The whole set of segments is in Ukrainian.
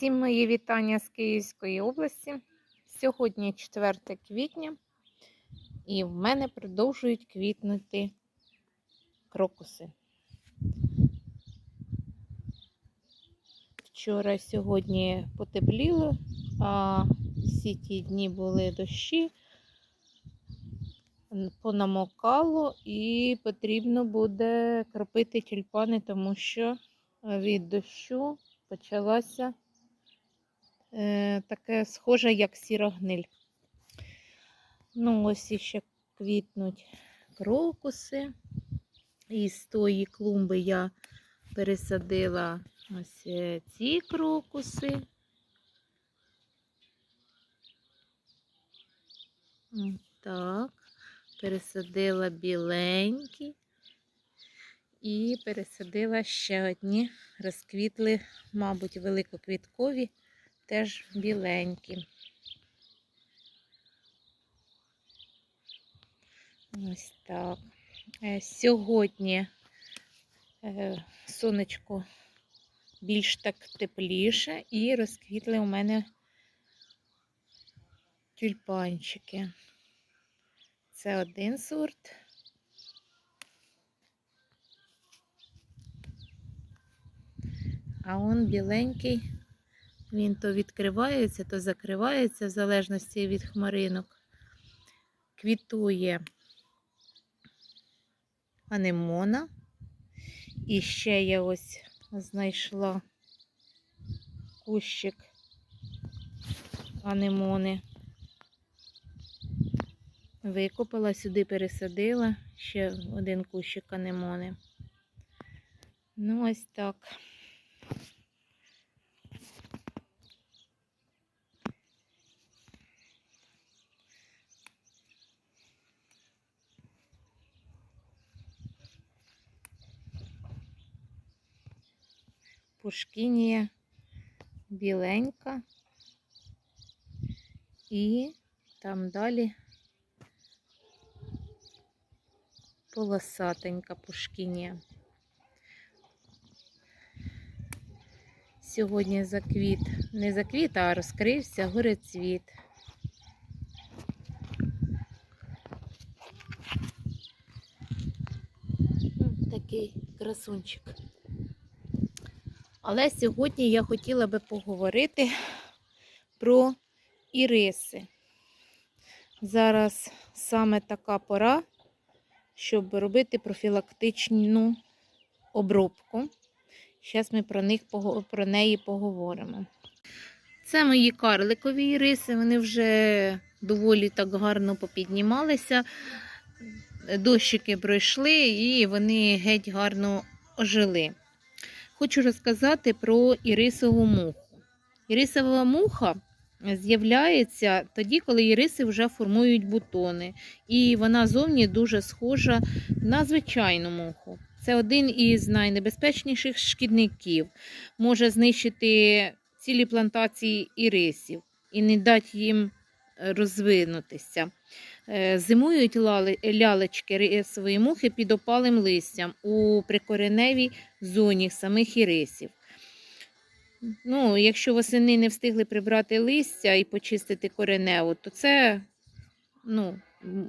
Всім мої вітання з Київської області. Сьогодні 4 квітня, і в мене продовжують квітнути крокуси. Вчора сьогодні потепліло, а всі ті дні були дощі, понамокало і потрібно буде кропити тюльпани, тому що від дощу почалася таке схоже, як сіра гниль. Ну, ось іще квітнуть крокуси. І з тої клумби я пересадила ось е, ці крокуси. Так, пересадила біленькі і пересадила ще одні розквітли, мабуть, великоквіткові, теж біленькі. Ось так. Е, Сьогодні е, сонечко більш так тепліше і розквітли у мене тюльпанчики. Це один сорт. А он біленький, він то відкривається, то закривається, в залежності від хмаринок. Квітує анемона. І ще я ось знайшла кущик анемони. Викопала, сюди пересадила ще один кущик анемони. Ну, ось так. Пушкінія біленька. І там далі полосатенька пушкінія. Сьогодні заквіт, не заквіт, а розкрився горецвіт. Такий красунчик. Але сьогодні я хотіла би поговорити про іриси. Зараз саме така пора, щоб робити профілактичну обробку. Зараз ми про, них, про неї поговоримо. Це мої карликові іриси, вони вже доволі так гарно попіднімалися. Дощики пройшли і вони геть гарно ожили. Хочу розказати про ірисову муху. Ірисова муха з'являється тоді, коли іриси вже формують бутони. І вона зовні дуже схожа на звичайну муху. Це один із найнебезпечніших шкідників. Може знищити цілі плантації ірисів і не дати їм розвинутися. Е, Зимують лялечки рисової мухи під опалим листям у прикореневій зоні самих ірисів. Ну, якщо восени не встигли прибрати листя і почистити кореневу, то це ну,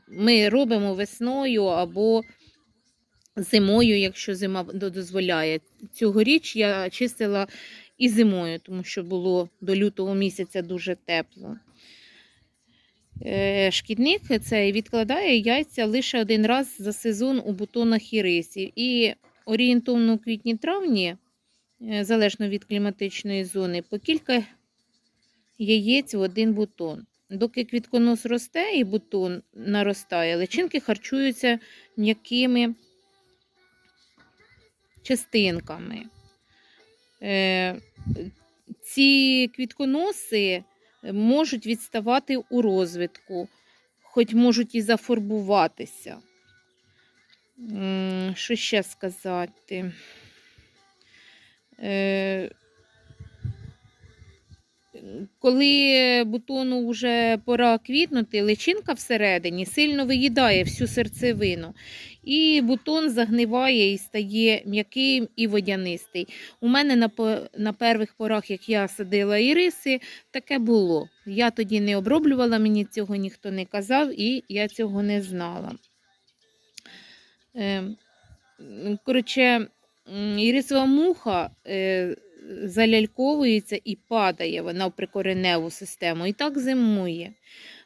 ми робимо весною або зимою, якщо зима дозволяє. Цьогоріч я чистила і зимою, тому що було до лютого місяця дуже тепло. Е, Шкідник цей відкладає яйця лише один раз за сезон у бутонах ірисів. І орієнтовно у квітні-травні, е, залежно від кліматичної зони, по кілька яєць в один бутон. Доки квітконос росте і бутон наростає, личинки харчуються м'якими частинками. Е, Ці квітконоси можуть відставати у розвитку, хоч можуть і зафарбуватися. Що ще сказати? Коли бутону вже пора квітнути, личинка всередині сильно виїдає всю серцевину. І бутон загниває і стає м'яким і водянистий. У мене на, на перших порах, як я садила іриси, таке було. Я тоді не оброблювала, мені цього ніхто не казав, і я цього не знала. Е, коротше, ірисова муха е, заляльковується і падає вона в прикореневу систему. І так зимує.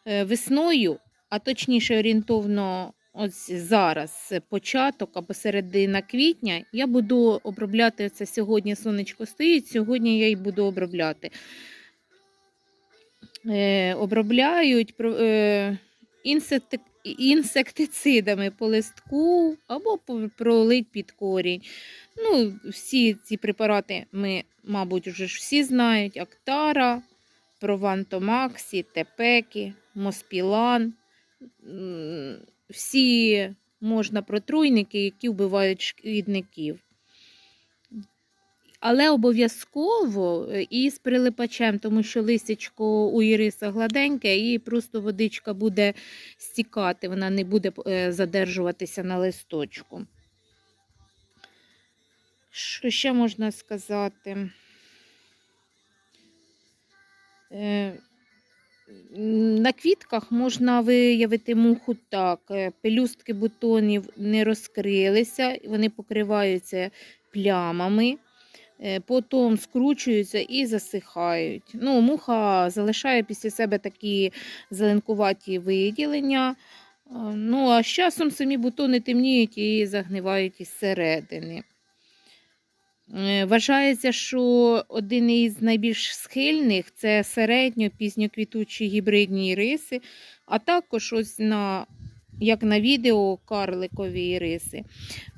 Е, весною, а точніше орієнтовно ось зараз, початок або середина квітня, я буду обробляти це сьогодні сонечко стоїть, сьогодні я й буду обробляти. Е, обробляють е, інсекти, інсектицидами по листку або пролить під корінь. Ну, всі ці препарати ми, мабуть, вже ж всі знають: Актара, Провантомаксі, Тепекі, Моспілан. Всі можна протруйники, які вбивають шкідників. Але обов'язково е, і з прилипачем, тому що листячко у іриса гладеньке, і просто водичка буде стікати, вона не буде е, задержуватися на листочку. Що ще можна сказати? Е, На квітках можна виявити муху так. Пелюстки бутонів не розкрилися, вони покриваються плямами, потім скручуються і засихають. Ну, муха залишає після себе такі зеленкуваті виділення. Ну, а з часом самі бутони темніють і загнивають із середини. Е, Вважається, що один із найбільш схильних це середньо пізньоквітучі гібридні іриси, а також ось на, як на відео карликові іриси.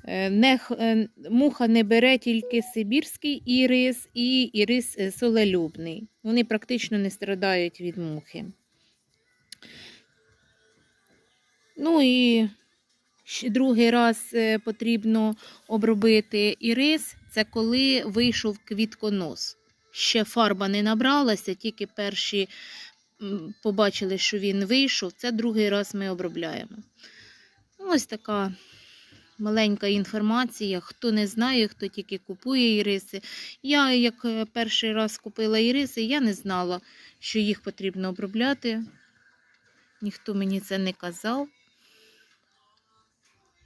Е, Не, е, муха не бере тільки сибірський ірис і ірис е, солелюбний. Вони практично не страдають від мухи. Ну і другий раз потрібно обробити ірис, це коли вийшов квітконос. Ще фарба не набралася, тільки перші побачили, що він вийшов. Це другий раз ми обробляємо. Ось така маленька інформація. Хто не знає, хто тільки купує іриси. Я, як е, перший раз купила іриси, я не знала, що їх потрібно обробляти. Ніхто мені це не казав.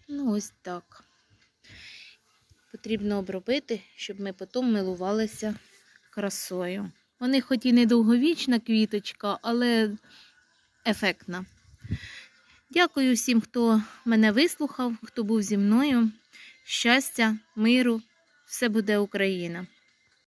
Ну, ось так. Потрібно обробити, щоб ми потім милувалися красою. Вони хоч і не довговічна квіточка, але ефектна. Дякую всім, хто мене вислухав, хто був зі мною. Щастя, миру, все буде Україна!